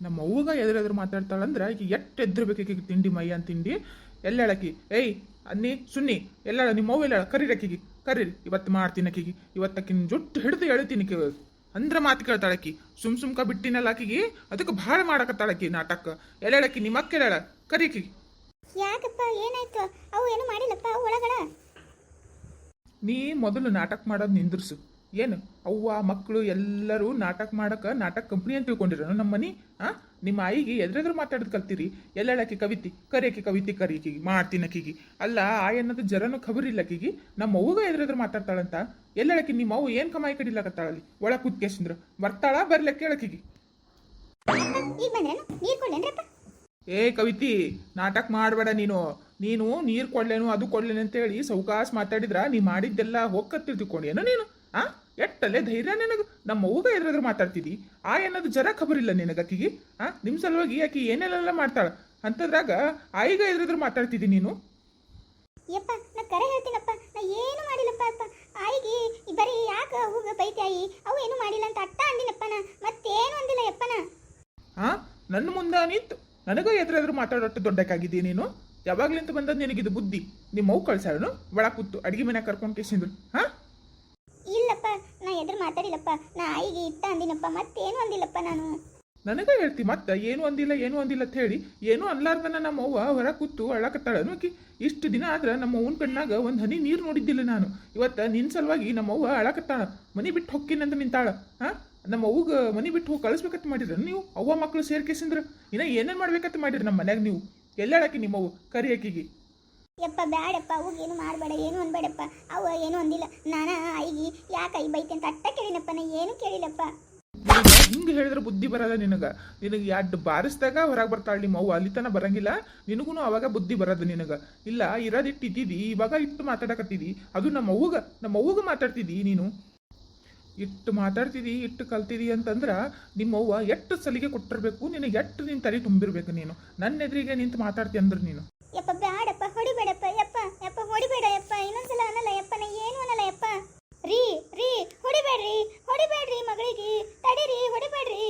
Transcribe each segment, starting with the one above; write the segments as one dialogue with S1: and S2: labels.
S1: ನಮ್ಮ ಅವ್ವಗ ಎದುರೆದುರು ಮಾತಾಡ್ತಾಳಂದ್ರೆ ಈಗ ಎಟ್ಟು ಎದ್ರಬೇಕು ಈಗ ತಿಂಡಿ ಅಂತ ತಿಂಡಿ? ಎಲ್ಲೆಳಕಿ ಏಯ್ ಅನ್ನಿ ಸುನ್ನಿ ಎಲ್ಲಾಳ ನಿಮ್ಮ ಅವ್ವ ಕರಿ ಕರೀರಕ್ಕಿಗಿ ಕರೀರಿ ಇವತ್ತು ಮಾಡ್ತೀನಿ ಅಕ್ಕಿಗೆ ಇವತ್ತಕ್ಕಿನ ಜುಟ್ಟು ಹಿಡಿದು ಹೇಳ್ತೀನಿ ಅಂದ್ರೆ ಮಾತು ಕೇಳ್ತಾಳಕ್ಕಿ ಸುಮ್ ಸುಮ್ಕ ಬಿಟ್ಟಿನಲ್ಲ ಆಕಿಗೆ ಅದಕ್ಕೆ ಭಾಳ ಮಾಡಕತ್ತಾಳಕ್ಕಿ ನಾಟಕ. ಎಲ್ಲೆಳಕಿ ನಿಮ್ಮ ಅಕ್ಕೆಳೆಳ ಕರೀಕಿ
S2: ಯಾಕಪ್ಪ ಏನಾಯ್ತು? ಅವು ಏನು ಮಾಡಿಲ್ಲಪ್ಪ ಒಳಗಡ?
S1: ನೀ ಮೊದಲು ನಾಟಕ ಮಾಡೋದು ನಿಂದ್ರಿಸು. ಏನು? ಅವ್ವ ಮಕ್ಕಳು ಎಲ್ಲರೂ ನಾಟಕ ಮಾಡಕ್ಕೆ ನಾಟಕ ಕಂಪ್ನಿ ಅಂತ ತಿಳ್ಕೊಂಡಿರೋ ನಮ್ಮ ಮನಿ ಆ? ನಿಮ್ಮ ಆಯಿಗೆ ಎದ್ರೆದ್ರು ಮಾತಾಡೋದು ಕಲ್ತೀರಿ? ಎಲ್ಲೆಳಕಿ ಕವಿತಿ? ಕರಿಯಕಿ ಕವಿತಿ ಕರೀಕಿ ಮಾಡ್ತೀನಿ ಅಕ್ಕಿಗಿ ಅಲ್ಲ ಆಯ್ ಅನ್ನೋದು ಜರನು ಖಬರಿಲ್ಲ ಅಕ್ಕಿಗಿ. ನಮ್ಮ ಅವ್ವಗ ಎದ್ರೆದ್ರು ಮಾತಾಡ್ತಾಳಂತ? ಎಲ್ಲಳಕ್ಕೆ ನಿಮ್ಮ ಅವ್ವ ಏನು ಕಮಾಯಿ ಕಡಿಲಕತ್ತಾಳಲ್ಲಿ? ಒಳ ಕೂತ್ಕೇಸಿಂದ್ರ ಬರ್ತಾಳ ಬರ್ಲಕ್ಕೆ ಕೇಳಕಿಗಿ
S2: ಕೊಡ್ಲೇನ್ರಪ್ಪ?
S1: ಏ ಕವಿತಿ ನಾಟಕ ಮಾಡಬೇಡ ನೀನು. ನೀನು ನೀರು ಕೊಡ್ಲೇನು ಅದು ಕೊಡ್ಲೇನು ಅಂತೇಳಿ ಸೌಕಾಸ್ ಮಾತಾಡಿದ್ರ ನೀ ಮಾಡಿದ್ದೆಲ್ಲ ಹೋಗ್ಕತ್ತಿರ್ತಿಕೊಂಡೇನು ನೀನು? ಆ? ಎಟ್ಟಲ್ಲೇ ಧೈರ್ಯ ನಿನಗೆ? ನಮ್ಮ ಅವ್ಗ ಎದುರಾದ್ರೂ ಮಾತಾಡ್ತಿದ್ದಿ ಆ ಏನದು ಜರ ಖಬರಿಲ್ಲ ನಿನಗೆ ಆಕಿಗೆ ಆ? ನಿಮ್ಮ ಸಲುವಾಗಿ ಆಕಿ ಏನೆಲ್ಲ ಮಾಡ್ತಾಳ? ಅಂತದ್ರಾಗ ಆಯಿಗ ಎದುರಾದ್ರೂ ಮಾತಾಡ್ತಿದ್ದಿ ನೀನು?
S2: ಯಪ್ಪ ನಾ ಕರೆ ಹೇಳ್ತೀನಪ್ಪ. ನಾ ಏನು ಮಾಡಿಲ್ಲಪ್ಪ ಅಪ್ಪ. ಆಯಿಗೆ ಬರೀ ಯಾಕ ಅವಾಗ ಬೈತಾಯಿ ಅವು ಏನು ಮಾಡಿಲ್ಲ ಅಂತ ಅಟ್ಟ ಅಂದಿನಪ್ಪ ನಾ. ಮತ್ತೇನು ಅಂದಿಲ್ಲ ಯಪ್ಪನ
S1: ಹಾ ನನ್ನ ಮುಂದೆ ನಿಂತು ನನಗ ಎದುರಾದ್ರೂ ಮಾತಾಡೋಟ್ಟು ದೊಡ್ಡಕ್ಕಾಗಿದ್ದೀ ನೀನು? ಯಾವಾಗ್ಲಿಂತ ಬಂದದ್ದು ನಿನಗಿದು ಬುದ್ಧಿ. ನಿಮ್ಮ ಮೌ ಕಳ್ಸಾಳನು ಒಳ ಕೂತು ಅಡಿಗೆ ಮನೆ ಕರ್ಕೊಂಡು ಕೇಸಿದ್ರು. ಹಾ
S2: ಮಾತಾಡಿಲ್ಲಪ್ಪ. ನಾಯಿಗೆ ಇಟ್ಟ ಅಂದಿನಪ್ಪ, ಮತ್ತೇನು ಅಂದಿಲ್ಲಪ್ಪ ನಾನು.
S1: ನನಗ ಹೇಳ್ತಿ, ಮತ್ತ ಏನು ಅಂದಿಲ್ಲ ಏನು ಅಂದಿಲ್ಲ ಅಂತ ಹೇಳಿ, ಏನು ಅನ್ಲಾರ್ದನ ನಮ್ಮ ಅವ್ವ ಹೊರ ಕೂತು ಅಳಕತ್ತಾಳ ನೋಕಿ ಇಷ್ಟು ದಿನ ಆದ್ರ ನಮ್ಮ ಅವ್ವನ ಕಣ್ಣಾಗ ಒಂದು ಹನಿ ನೀರು ನೋಡಿದ್ದಿಲ್ಲ ನಾನು. ಇವತ್ತು ನಿನ್ನ ಸಲುವಾಗಿ ನಮ್ಮ ಅವ್ವ ಅಳಕತ್ತಾಳ ಮನಿ ಬಿಟ್ಟು ಹೊಕ್ಕಿನಂತ ನಿಂತಾಳ. ಹಾ ನಮ್ಮ ಅವ್ಗ ಮನಿ ಬಿಟ್ಟು ಹೋಗಿ ಕಳಿಸ್ಬೇಕಂತ ಮಾಡಿದ್ರ ನೀವು? ಅವ್ವ ಮಕ್ಕಳು ಸೇರ್ಕೇಸಿಂದ್ರ? ಇನ್ನ ಏನೇನು ಮಾಡ್ಬೇಕಂತ ಮಾಡಿರಿ ನಮ್ಮ ಮನ್ಯಾಗ ನೀವು? ಎಲ್ಲಾಳಕಿ ನಿಮ್ಮವ್ವ ಕರಿ ಆಕಿಗೆ
S2: ಯಪ್ಪ ಬ್ಯಾಡಪ್ಪ ಅವಾಗ ಏನು ಮಾಡಬೇಡ ಏನು ಅನ್ಬೇಡಪ್ಪ. ಅವ ಏನು ಅಂದಿಲ್ಲ. ನಾನ ಐಗಿ ಯಾಕೆ ಐ ಬೈತೆ ಅಂತ ಅಟ್ಟ ಕೇಳಿನಪ್ಪ ನಾ ಏನು ಕೇಳಿಲ್ಲಪ್ಪ.
S1: ಹಿಂಗೆ ಹೇಳಿದ್ರೆ ಬುದ್ಧಿ ಬರಲ್ಲ ನಿನಗ? ನಿನಗೆ ಎರಡು ಬಾರಿಸ್ದಾಗ ಹೊರಗೆ ಬರ್ತಾಳೆ ನಿಮ್ಮ ಅವ್ವ ಅಲ್ಲಿ ತನ ಬರಂಗಿಲ್ಲ. ನಿನಗೂ ಅವಾಗ ಬುದ್ಧಿ ಬರೋದು ನಿನಗ. ಇಲ್ಲ ಇರೋದಿಟ್ಟು ಇದ್ದಿದಿ ಇವಾಗ ಇಟ್ಟು ಮಾತಾಡಕತ್ತಿದಿ ಅದು ನಮ್ಮ ಅವ್ವಗ ನಮ್ಮ ಅವ್ವಗ ಮಾತಾಡ್ತಿದ್ದಿ ನೀನು. ಇಟ್ಟು ಮಾತಾಡ್ತಿದಿ ಇಟ್ಟು ಕಲ್ತಿದಿ ಅಂತಂದ್ರ ನಿಮ್ಮ ಅವ್ವ ಎಷ್ಟು ಸಲಿಗೆ ಕೊಟ್ಟಿರ್ಬೇಕು ನಿನಗೆ ಎಷ್ಟು ನಿನ್ನ ತಲೆ ತುಂಬಿರ್ಬೇಕು ನೀನು. ನನ್ನ ಎದುರಿಗೆ ನಿಂತು ಮಾತಾಡ್ತಿ ಅಂದ್ರೆ ನೀನು
S2: ಯಪ್ಪ ಬ್ಯಾಡಪ್ಪ ಹೊಡಿಬೇಡಪ್ಪ ಯಪ್ಪ ಯಪ್ಪ ಹೊಡಿಬೇಡ ಯಪ್ಪ ಇನ್ನೊಂದ್ಸಲ ಅನ್ನಲ್ಲ ಯಪ್ಪ ನಾ ಏನು ಅನ್ನಲ್ಲ ಯಪ್ಪ ರೀ ರೀ ಹೊಡಿಬೇಡ್ರಿ ಹೊಡಿಬೇಡ್ರಿ ಮಗಳಿಗೆ ತಡೀರಿ ಹೊಡಿಬೇಡ್ರಿ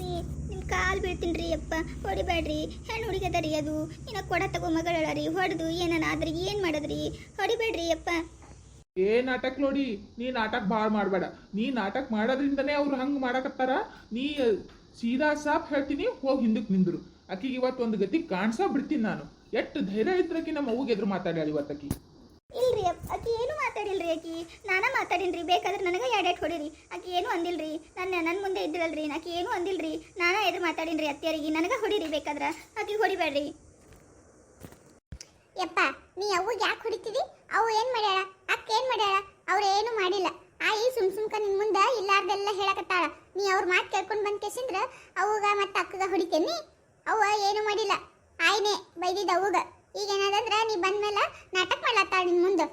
S2: ರೀ ನಿಮ್ ಕಾಲ್ ಬೀಳ್ತೀನಿ ರೀ ಯಪ್ಪ ಹೊಡಿಬೇಡ್ರಿ. ಹೆಣ್ಣು ಹುಡುಗದರಿ ಅದು. ಇನ್ನ ಕೊಡ ತಗೋ ಮಗಳ ರೀ ಹೊಡೆದು ಏನನ ಆದ್ರಿ ಏನ್ ಮಾಡದ್ರಿ? ಹೊಡಿಬೇಡ್ರಿ ಅಪ್ಪ.
S1: ಏ ನಾಟಕ ನೋಡಿ, ನೀ ನಾಟಕ ಭಾಳ ಮಾಡಬೇಡ. ನೀ ನಾಟಕ ಮಾಡೋದ್ರಿಂದನೇ ಅವ್ರು ಹಂಗೆ ಮಾಡಕತ್ತಾರ. ನೀ ಸೀದಾ ಸಾಪ್ ಹೇಳ್ತೀನಿ, ಹೋಗಿ ಹಿಂದಕ್ಕೆ ನಿಂದ್ರು. ಆಕಿಗೆ ಇವತ್ತು ಒಂದು ಗತಿ ಕಾಣಿಸ ಬಿಡ್ತೀನಿ ನಾನು. ಎಷ್ಟು ಧೈರ್ಯ ಇದ್ರಕಿ ನಮ್ಮ ಅವ್ಗೆ ಎದುರು ಮಾತಾಡ್ಯಾಳ ಇವತ್ತಕಿ
S2: ಇಲ್ರಿ ಆಕಿ ಏನು ಮಾತಾಡಿಲ್ರಿ ಆಕಿ? ನಾನ ಮಾತಾಡಿನ್ರಿ, ಬೇಕಾದ್ರೆ ನನಗೆ ಎಡೆಟ್ ಹೊಡಿರಿ. ಆಕಿ ಏನು ಅಂದಿಲ್ರಿ? ನನ್ನ ನನ್ನ ಮುಂದೆ ಇದ್ದಿರಲ್ರಿ ಆಕಿ ಏನು ಅಂದಿಲ್ರಿ? ನಾನ ಎದುರು ಮಾತಾಡಿನ್ರಿ ಅತ್ತಿಯರಿಗೆ, ನನಗೆ ಹೊಡಿರಿ ಬೇಕಾದ್ರೆ. ಆಕಿ ಹೊಡಿಬೇಡ್ರಿ. ಯಪ್ಪ, ನೀ ಅವ್ಗೆ ಯಾಕೆ ಹೊಡಿತಿದಿ? ಅವು ಏನು ಮಾಡ್ಯಾಳ? ಅಕ್ಕ ಏನು ಮಾಡ್ಯಾಳ? ಅವ್ರು ಏನು ಮಾಡಿಲ್ಲ. ಆಯಿ ಸುಮ್ ಸುಮ್ಕ ನಿನ್ ಮುಂದೆ ಇಲ್ಲಾರ್ದೆಲ್ಲ ಹೇಳಕತ್ತಾಳ. ನೀ ಅವ್ರ ಮಾತು ಕೇಳ್ಕೊಂಡು ಬಂದ್ ಕೇಸಿಂದ್ರ ಅವಾಗ ಮತ್ತೆ ಅಕ್ಕಗ ಹೊಡಿತೇನಿ. ಅವ ಏನು ಮಾಡಿಲ್ಲ. ಆಯ್ನೆ, ಬೈದಿದ್ದ ಅವ್ಗ ಈಗ ಏನಾದಂದ್ರ ನೀ ಬಂದ್ಮೇಲೆ ನಾಟಕ ಮಾಡ್ಲತ್ತಾಳ ನಿನ್ ಮುಂದೆ.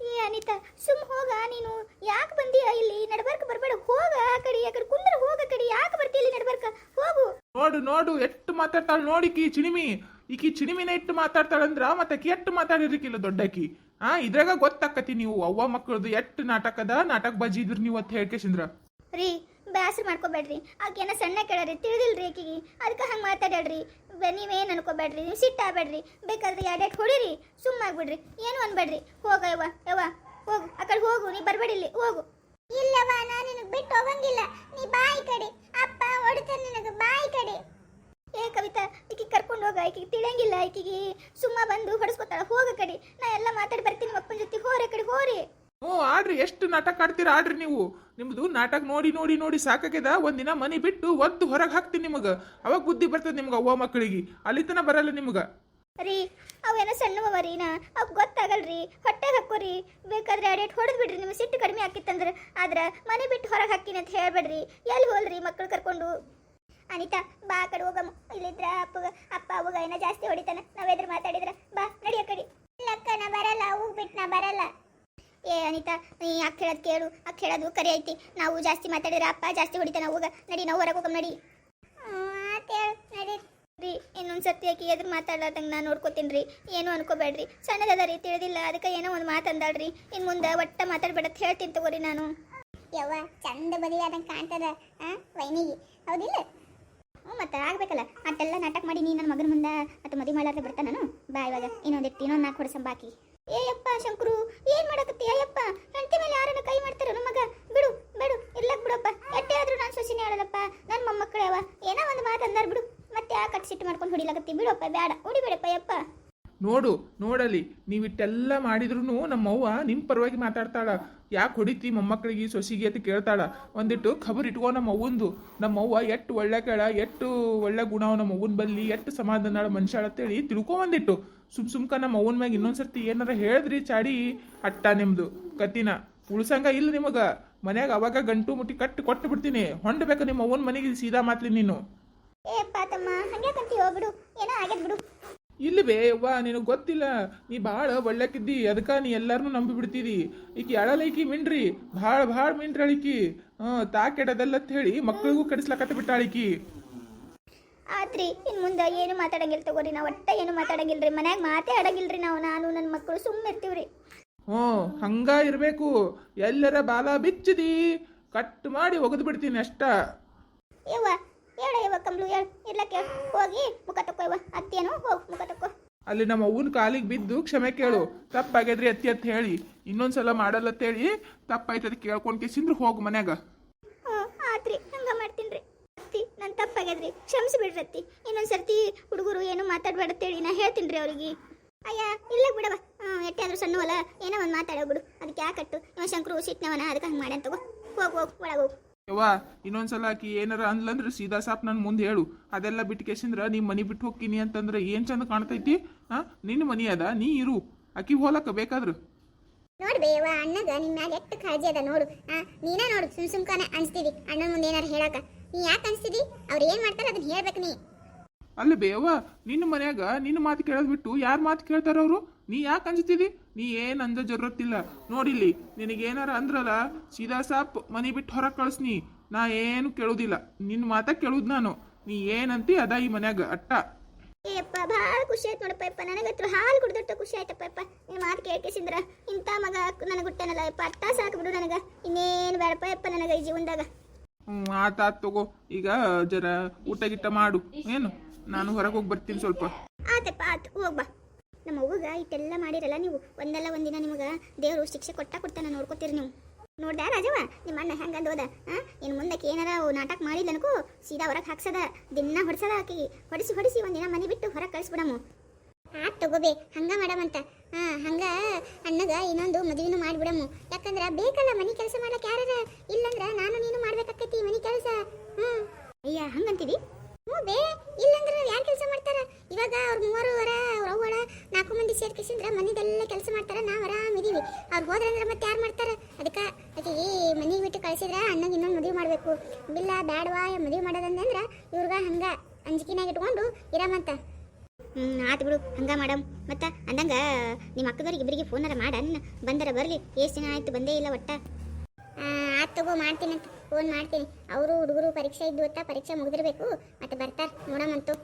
S2: ಏ ಅನಿತಾ ಸುಮ್ ಹೋಗ ನೀನು ಯಾಕೆ ಬಂದೀಯ ಇಲ್ಲಿ? ನಡ್ಬರ್ಕ ಬರ್ಬೇಡ ಹೋಗ ಆ ಕಡೆ ಆ ಕಡೆ ಕುಂದ್ರ ಹೋಗ ಆ ಕಡೆ. ಯಾಕೆ ಬರ್ತೀಯ ಇಲ್ಲಿ ನಡ್ಬರ್ಕ? ಹೋಗು.
S1: ನೋಡು ನೋಡು ಎಷ್ಟು ಮಾತಾಡ್ತಾಳ ನೋಡಿಕಿ ಚಿಣಿಮಿ. ಈಕಿ ಚಿಣಿಮಿನ ಇಟ್ಟು ಮಾತಾಡ್ತಾಳಂದ್ರ ಮತ್ತೆ ಆಕಿ ಎಷ್ಟು ಮಾತಾಡಿರ್ಕಿಲ್ಲ ದೊಡ್ಡಕಿ ಆ ಇದ್ರಾಗ ಗೊತ್ತಾಕತಿ ನೀವು ಅವ್ವ ಮಕ್ಕಳದು ಎಷ್ಟು ನಾಟಕದ ನಾಟಕ ಬಜಿ ಇದ್ರಿ ನೀವು ಅಂತ ಹೇಳ್ಕೇಶಂದ್ರ
S2: ರೀ ಬ್ಯಾಸ್ರ ಮಾಡ್ಕೋಬೇಡ್ರಿ. ಆಕೆನ ಸಣ್ಣ ಕೇಳರಿ, ತಿಳಿದಿಲ್ರಿ ಆಕೆಗೆ. ಅದಕ್ಕೆ ಹಂಗೆ ಮಾತಾಡ್ಯಾಡ್ರಿ ನೀವೇನು ಅನ್ಕೋಬೇಡ್ರಿ, ನೀವು ಸಿಟ್ಟಾಗಬೇಡ್ರಿ ಬೇಕಾದ್ರೆ ಎರಡೆಟ್ ಹೊಡಿರಿ ಸುಮ್ಮಾಗ್ಬಿಡ್ರಿ ಏನು ಅನ್ಬೇಡ್ರಿ. ಹೋಗ ಯವ್ವ ಯವ್ವ, ಹೋಗು. ಆ ಕಡೆ ಹೋಗು, ನೀ ಬರಬೇಡಿ ಇಲ್ಲಿ, ಹೋಗು. ಇಲ್ಲವ ನಾನು ನಿನಗೆ ಬಿಟ್ಟು ಹೋಗಂಗಿಲ್ಲ. ನೀ ಬಾಯಿ ಕಡೆ. ಅಪ್ಪ ಹೊಡಿತಾನೆ ನಿನಗೆ ಬಾಯಿ ಕಡೆ. ಏ ಕವಿತಾ, ಈಕಿಗೆ ಕರ್ಕೊಂಡು ಹೋಗ. ಈಕಿಗೆ ತಿಳಿಯಂಗಿಲ್ಲ, ಈಕಿಗೆ ಸುಮ್ಮ ಬಂದು ಹೊಡೆಸ್ಕೊತಾಳ. ಹೋಗ ಕಡೆ. ನಾ ಎಲ್ಲ ಮಾತಾಡಿ ಬರ್ತೀನಿ, ಅಪ್ಪನ ಜೊತೆ ಹೋರೆ ಕಡೆ ಹೋರಿ
S1: ಹ್ಞೂ, ಆಡ್ರಿ, ಎಷ್ಟು ನಾಟಕ ಆಡ್ತೀರ ಆಡ್ರಿ ನೀವು. ನಿಮ್ದು ನಾಟಕ ನೋಡಿ ನೋಡಿ ನೋಡಿ ಸಾಕಾಗ್ಯದ? ಒಂದಿನ ಮನಿ ಬಿಟ್ಟು ಒದ್ದು ಹೊರಗೆ ಹಾಕ್ತೀನಿ ನಿಮಗೆ. ಅವಾಗ ಬುದ್ಧಿ ಬರ್ತದೆ ನಿಮ್ಗೆ ಅವ್ವ ಮಕ್ಕಳಿಗೆ ಅಲ್ಲಿ ತನ ಬರಲ್ಲ ನಿಮ್ಗೆ.
S2: ರೀ, ಅವೇನ ಸಣ್ಣವ ರೀನಾ ಅವ್ ಗೊತ್ತಾಗಲ್ರಿ. ಹೊಟ್ಟೆ ಹಾಕೋರಿ. ಬೇಕಾದ್ರೆ ಅಡೇಟ್ ಹೊಡೆದು ಬಿಡ್ರಿ. ನಿಮ್ಗೆ ಸಿಟ್ಟು ಕಡಿಮೆ ಆಕಿತ್ತಂದ್ರೆ ಆದ್ರೆ ಮನೆ ಬಿಟ್ಟು ಹೊರಗೆ ಹಾಕಿನಿ ಅಂತ ಹೇಳ್ಬೇಡ್ರಿ. ಎಲ್ಲಿ ಹೋಲ್ರಿ ಮಕ್ಕಳು ಕರ್ಕೊಂಡು. ಅನಿತಾ, ಬಾ ಕಡೆ ಹೋಗಮ್ಮ. ಇಲ್ಲಿದ್ರ ಅಪ್ಪಗ, ಅಪ್ಪ ಅವಾಗ ಏನೋ ಜಾಸ್ತಿ ಹೊಡಿತಾನ. ನಾವೆದ್ರ ಮಾತಾಡಿದ್ರ ಬಾ, ನಡಿ ಕಡಿ. ಇಲ್ಲಕ್ಕ, ನಾ ಬರಲ್ಲ. ಹೋಗ್ಬಿಟ್ಟು ನಾ ಬರಲ್ಲ. ಏ ಅನಿತಾ ನೀ ಯಾಕೆ ಹೇಳೋದು ಕೇಳು ಅಕ್ಕ ಹೇಳೋದು? ಕರಿ ಐತಿ. ನಾವು ಜಾಸ್ತಿ ಮಾತಾಡಿದ್ರೆ ಅಪ್ಪ ಜಾಸ್ತಿ ಹೊಡಿತಾನ. ಹೋಗ ನಡಿ ನಾವು ಹೊರಗೆ ಹೋಗಮ್ ನಡಿ. ನಡಿ. ರೀ ಇನ್ನೊಂದು ಸರ್ತಿ ಆಕಿ ಎದುರು ಮಾತಾಡ್ಲಾರ್ದಂಗೆ ನಾನು ನೋಡ್ಕೋತೀನಿ ರೀ. ಏನು ಅನ್ಕೋಬೇಡ್ರಿ. ಸಣ್ಣದದ ರೀ ತಿಳಿದಿಲ್ಲ. ಅದಕ್ಕೆ ಏನೋ ಒಂದು ಮಾತು ಅಂದಾಳ್ರಿ. ಇನ್ನು ಮುಂದೆ ಒಟ್ಟ ಮಾತಾಡ್ಬೇಡ ಹೇಳ್ತೀನಿ ತಗೋರಿ ನಾನು. ಯವ್ವ ಚಂದ ಬದಿಯಾದಂಗೆ ಕಾಣ್ತದ ಆ ವೈನಿಗೆ. ಹೌದಿಲ್ಲ? ಮತ್ತೆ ಆಗ್ಬೇಕಲ್ಲ. ಮತ್ತೆಲ್ಲ ನಾಟಕ ಮಾಡಿ ನೀ ನನ್ನ ಮಗನ ಮುಂದೆ ಮತ್ತೆ ಮದುವೆ ಮಾಡಾರ್ದೆ ಬರ್ತಾನ ನಾನು ಬಾ ಇವಾಗ ಇನ್ನೊಂದಿಟ್ಟು ಇನ್ನೊಂದು ನಾಲ್ಕು ಹೊಡ್ಸಂ ಬಾಕಿ. ಏಯಪ್ಪ ಶಂಕರು, ಏನ್ ಮಾಡಕತ್ತಿ ಅಯ್ಯಪ್ಪ ಹೆಂಡತಿ ಮೇಲೆ ಯಾರನ್ನ ಕೈ ಮಾಡ್ತಾರ ನಮಗ ಮಗ? ಬಿಡು ಬಿಡು, ಇರ್ಲಕ್ ಬಿಡಪ್ಪ. ಎಟ್ಟೆ ಆದ್ರೂ ನಾನು ಸೊಸಿನೇ ಹೇಳದಪ್ಪ ನನ್ನ ಮೊಮ್ಮಕ್ಕಳೇ ಅವ. ಏನೋ ಒಂದು ಮಾತು ಅಂದಾರ ಬಿಡು. ಮತ್ತೆ ಯಾಕೆ ಸಿಟ್ಟು ಮಾಡ್ಕೊಂಡು ಹೊಡಿಲಾಕತ್ತಿ? ಬಿಡಪ್ಪ, ಬೇಡ. ಹೊಡಿಬೇಡಪ್ಪ ಯಪ್ಪ.
S1: ನೋಡು, ನೋಡಲಿ. ನೀವಿಟ್ಟೆಲ್ಲ ಮಾಡಿದ್ರು ನಮ್ಮವ್ವ ನಿಮ್ಮ ಪರವಾಗಿ ಮಾತಾಡ್ತಾಳ. ಯಾಕೆ ಹೊಡಿತಿ ಮೊಮ್ಮಕ್ಕಳಿಗೆ, ಸೊಸಿಗೆ ಅಂತ ಕೇಳ್ತಾಳ. ಒಂದಿಟ್ಟು ಖಬರ್ ಇಟ್ಕೋ ನಮ್ಮ ಅವ್ವಂದು ನಮ್ಮವ್ವ ಎಷ್ಟು ಒಳ್ಳೆ ಕೇಳ, ಎಷ್ಟು ಒಳ್ಳೆ ಗುಣ ನಮ್ಮ ಅವ್ವನ ಬಲ್ಲಿ, ಎಷ್ಟು ಸಮಾಧಾನ ಮನುಷ್ಯ ಅಂತೇಳಿ ತಿಳ್ಕೊ ಒಂದಿಟ್ಟು. ಸುಮ್ ಸುಮ್ಕ ನಮ್ಮ ಅವ್ವನ ಮ್ಯಾಗ ಇನ್ನೊಂದ್ಸರ್ತಿ ಏನಾರ ಹೇಳಿದ್ರಿ ಚಾಡಿ? ಅಟ್ಟ ನಿಮ್ದು. ಕತ್ತಿನ. ಉಳ್ಸಂಗ ಇಲ್ಲ ನಿಮಗ. ಮನ್ಯಾಗ ಅವಾಗ ಗಂಟು ಮುಟ್ಟಿ ಕಟ್ಟು ಕೊಟ್ಟು ಬಿಡ್ತೀನಿ. ಹೊಂಡಬೇಕು ನಿಮ್ಮ ಅವನ ಮನೆಗೆ ಸೀದಾ ಮಾತ್ಲಿ ನೀನು. ಇಲ್ಲಿ ಬೇ ಅವ್ವ ನಿನಗೆ ಗೊತ್ತಿಲ್ಲ. ನೀ ಭಾಳ ಒಳ್ಳೆಕಿದ್ದಿ. ಅದಕ್ಕೆ ನೀ ಎಲ್ಲಾರ್ನು ನಂಬಿ ಬಿಡ್ತಿದಿ. ಈಕಿ ಅಳಲೈಕಿ ಮಿಂಡ್ರಿ. ಭಾಳ ಭಾಳ ಮಿಂಡ್ರಳಿಕಿ ತಾ ಕೆಡದಲ್ಲ ಅಂತ ಹೇಳಿ ಮಕ್ಕಳಿಗೂ ಕೆಡಿಸ್ಲಕತ್ತ ಬಿಟ್ಟಾಳಿಕಿ
S2: ಆತ್ರಿ ಇನ್ ಮುಂದೆ ಏನು ಮಾತಾಡಂಗಿಲ್ಲ ತಗೋರಿ ನಾವು ಒಟ್ಟ ಏನು ಮಾತಾಡಂಗಿಲ್ರಿ ಮನ್ಯಾಗ ಮಾತೇ ಆಡಂಗಿಲ್ರಿ ನಾವು ನಾನು ನನ್ನ ಮಕ್ಕಳು ಸುಮ್ಮನೆ ಇರ್ತೀವ್ರಿ.
S1: ಹ್ಞೂ ಹಂಗ ಇರಬೇಕು. ಎಲ್ಲರ ಬಾಲ ಬಿಚ್ಚಿದಿ ಕಟ್ ಮಾಡಿ ಒಗೆದು ಬಿಡ್ತೀನಿ ಅಷ್ಟ.
S2: ಯವ್ವ ಹೇಳ ಯವ್ವ ಕಂಬ್ಳು ಹೇಳ ಇರ್ಲಕ್ಕೆ ಹೋಗಿ ಮುಖ ತಕ್ಕೋ ಯವ್ವ ಅತ್ತೇನು ಹೋಗಿ ಮುಖ ತಕ್ಕೋ
S1: ಅಲ್ಲಿ ನಮ್ಮ ಅವ್ವನ ಕಾಲಿಗೆ ಬಿದ್ದು ಕ್ಷಮೆ ಕೇಳು. ತಪ್ಪಾಗ್ಯದ್ರಿ ಅತ್ತಿ ಅಂತ ಹೇಳಿ ಇನ್ನೊಂದ್ಸಲ ಮಾಡಲ್ಲ ಅಂತ ಹೇಳಿ ತಪ್ಪಾಯ್ತದ ಕೇಳ್ಕೊಂಡ್ ಕಿಸಿಂದ್ರ ಹೋಗು ಮನ್ಯಾಗ
S2: ಹ್ಞೂ ಆತ್ರಿ ಹಂಗ ಮಾಡ್ತೀನಿ ಅತ್ತಿ ನನ್ನ ತಪ್ಪಾಗ್ಯದ್ರಿ ಕ್ಷಮಿಸಿ ಬಿಡ್ರತ್ತಿ ಇನ್ನೊಂದ್ಸರ್ತಿ ಹುಡುಗರು ಏನು ಮಾತಾಡ್ಬೇಡತ್ತೇಳಿ ನಾ ಹೇಳ್ತೀನಿ ರೀ ಅವ್ರಿಗೆ. ಅಯ್ಯ ಇಲ್ಲ ಬಿಡವ ಹ್ಞೂ ಸಣ್ಣ ಸಣ್ಣವಲ್ಲ ಏನೋ ಒಂದು ಮಾತಾಡೋ ಬಿಡು. ಅದಕ್ಕೆ ಯಾಕಟ್ಟು ಇವ ಶಂಕರು ಸಿಟ್ನವನ ಅದಕ್ಕೆ ಹಂಗೆ ಮಾಡ್ಯಾನ ತಗೋ. ಹೋಗ್ ಹೋಗು ಒಳಗೆ ಹೋಗು.
S1: ಯವ್ವ ಇನ್ನೊಂದ್ಸಲ ಆಕಿ ಏನಾರ ಅಂದ್ಲಂದ್ರೆ ಸೀದಾ ಸಾಪ್ ನನ್ನ ಮುಂದೆ ಹೇಳು. ಅದೆಲ್ಲ ಬಿಟ್ಟು ಕೇಸಿಂದ್ರ ನೀ ಮನಿ ಬಿಟ್ಟು ಹೋಗ್ತೀನಿ ಅಂತಂದ್ರೆ ಏನ್ ಚಂದ ಕಾಣ್ತೈತಿ? ಹಾ ನಿನ್ನ ಮನಿ ಅದ ನೀ ಇರು. ಆಕಿ ಹೋಲಕ್ಕ ಬೇಕಾದ್ರು.
S2: ನೋಡ್ಬೇವ ಅಣ್ಣಗ ನಿನ್ನ ಮ್ಯಾಗ ಎಷ್ಟು ಕಾಳಜಿ ಅದ ನೋಡು. ನೀನ ನೋಡು ಸುಮ್ ಸುಮ್ಕಾನ ಅನ್ಸ್ತೀವಿ. ಅಣ್ಣನ ಮುಂದೆ ಏನಾರ ಹೇಳಕ ನೀ ಯಾಕೆ ಅನ್ಸ್ತಿದಿ ಅವ್ರು ಏನ್ ಮಾಡ್ತಾರ ಅದನ್ನ ಹೇಳ್ಬೇಕು ನೀ.
S1: ಅಲ್ಲ ಬೇವ ನಿನ್ನ ಮನ್ಯಾಗ ನಿನ್ನ ಮಾತು ಕೇಳೋದ್ ಬಿಟ್ಟು ಯಾರ ಮಾತು ಕೇಳ್ತಾರ ಅವರು? ನೀ ಯಾಕೆ ಅಂಜತಿದಿ ನೀ ಏನು ಅಂದ ಜರತ್ತಿಲ್ಲ ನೋಡಿಲ್ಲಿ ನಿನಗೇನಾರ ಅಂದ್ರಲ್ಲ ಸೀದಾ ಸಾಪ್ ಮನೆ ಬಿಟ್ಟು ಹೊರಗೆ ಕಳಿಸ್ನಿ ನಾ. ಏನು ಕೇಳುದಿಲ್ಲ. ನಿನ್ನ ಮಾತ ಕೇಳುದ್ ನಾನು. ನೀ ಏನಂತಿ ಅದ ಈ ಮನ್ಯಾಗ ಅಟ್ಟ.
S2: ಏಪ್ಪ ಭಾಳ ಖುಷಿ ಆಯ್ತು ನೋಡಪ್ಪ ಯಪ್ಪ ನನಗತ್ರ ಹಾಲು ಕುಡ್ದಟ್ಟು ಖುಷಿ ಆಯ್ತಪ್ಪ ಯಪ್ಪ ನಿನ್ನ ಮಾತು ಕೇಳ್ಕೇಸಿದ್ರ ಇಂಥ ಮಗ ನನಗೆ ಹುಟ್ಟನಲ್ಲ ಯಪ್ಪ ಅಟ್ಟ ಸಾಕು ಬಿಡು ನನಗೆ. ಇನ್ನೇನು ಬೇಡಪ್ಪ ಯಪ್ಪ ನನಗೆ ಈ ಜೀವನದಾಗ.
S1: ಹ್ಞೂ ಆತ ತಗೋ. ಈಗ ಜರ ಊಟ ಗಿಟ್ಟ ಮಾಡು. ಏನು? ನಾನು ಹೊರಗೆ ಹೋಗಿ ಬರ್ತೀನಿ ಸ್ವಲ್ಪ.
S2: ಆತಪ್ಪ, ಆತು ಹೋಗ್ಬಾ ನಮ್ಮ ಅವ್ವಗ ಇಟ್ಟೆಲ್ಲ ಮಾಡಿರಲ್ಲ ನೀವು. ಒಂದಲ್ಲ ಒಂದಿನ ನಿಮಗೆ ದೇವರು ಶಿಕ್ಷೆ ಕೊಟ್ಟ ಕೊಡ್ತಾನ ನೋಡ್ಕೊತೀರಿ ನೀವು. ನೋಡ್ದ, ರಾಜವ್ವ, ನಿಮ್ಮ ಅಣ್ಣ ಹೆಂಗಂದು ಹೋದ? ಆ? ಇನ್ನು ಮುಂದಕ್ಕೆ ಏನಾರ ನಾಟಕ ಅನ್ಕೋ ಸೀದಾ ಹೊರಗೆ ಹಾಕ್ಸದ, ದಿನ ಹೊಡ್ಸದ ಆಕಿ ಹೊಡಿಸಿ ಹೊಡಿಸಿ ಒಂದಿನ ಮನೆ ಬಿಟ್ಟು ಹೊರಗೆ ಕಳಿಸ್ಬಿಡಮು. ಆತ್ ತಗೋಬೇ, ಹಂಗ ಮಾಡಮಂತ. ಹಾ ಹಂಗ ಅಣ್ಣಗ ಇನ್ನೊಂದು ಮದುವೆನೂ ಮಾಡ್ಬಿಡಮು. ಯಾಕಂದ್ರ ಬೇಕಲ್ಲ ಮನೆ ಕೆಲಸ ಮಾಡಕ್ಕೆ ಯಾರ ಇಲ್ಲಂದ್ರ ನಾನು ನೀನು ಮಾಡ್ಬೇಕಾಕೈತಿ ಮನೆ ಕೆಲಸ. ಹ್ಮ್. ಅಯ್ಯ, ಹಂಗಂತೀವಿ? ಹ್ಞೂ ಬೇ, ಇಲ್ಲಂದ್ರ ಯಾರು ಕೆಲಸ ಮಾಡ್ತಾರ? ಇವಾಗ ಅವ್ರ ಮೂವರು ವರ ಅವ್ರ ಅವ್ವಳ ನಾಲ್ಕು ಮಂದಿ ಸೇರ್ಕಿಸಿದ್ರ ಮನೆದೆಲ್ಲ ಕೆಲಸ ಮಾಡ್ತಾರ ಆರಾಮ್ ಇದೀವಿ. ಅವ್ರು ಹೋದ್ರಂದ್ರ ಮತ್ತೆ ಯಾರು ಮಾಡ್ತಾರ? ಅದಕ್ಕೆ ಈ ಮನೆಗೆ ಬಿಟ್ಟು ಕಳ್ಸಿದ್ರ ಅಣ್ಣಗೆ ಇನ್ನೊಂದು ಮದುವೆ ಮಾಡಬೇಕು. ಬಿಲ್ಲ ಬ್ಯಾಡವಾ ಮದುವೆ ಮಾಡೋದಂದ್ರ ಇವ್ರಿಗೆ ಹಂಗೆ ಅಂಜಿಕಿನಾಗ ಇಟ್ಕೊಂಡು ಇರಮಂತ. ಆತು ಬಿಡು. ಹಂಗ ಮಾಡಮ್. ಮತ್ತ ಅಂದಂಗ ನಿಮ್ಮ ಅಕ್ಕದವ್ರಿಗೆ ಇಬ್ಬರಿಗೆ ಫೋನಾರ ಮಾಡನ್. ಬಂದರ ಬರಲಿ. ಎಷ್ಟು ದಿನ ಆಯ್ತು ಬಂದೇ ಇಲ್ಲ ಒಟ್ಟ. ಆತು ತಗೋ ಮಾಡ್ತೀನಿ ಅಂತ ಫೋನ್ ಮಾಡ್ತೀನಿ. ಅವರು ಹುಡುಗರು ಪರೀಕ್ಷೆ ಇದ್ದು ಅಂತ ಪರೀಕ್ಷೆ ಮುಗಿದಿರಬೇಕು. ಮತ್ತೆ ಬರ್ತಾರ ನೋಡಮಂತು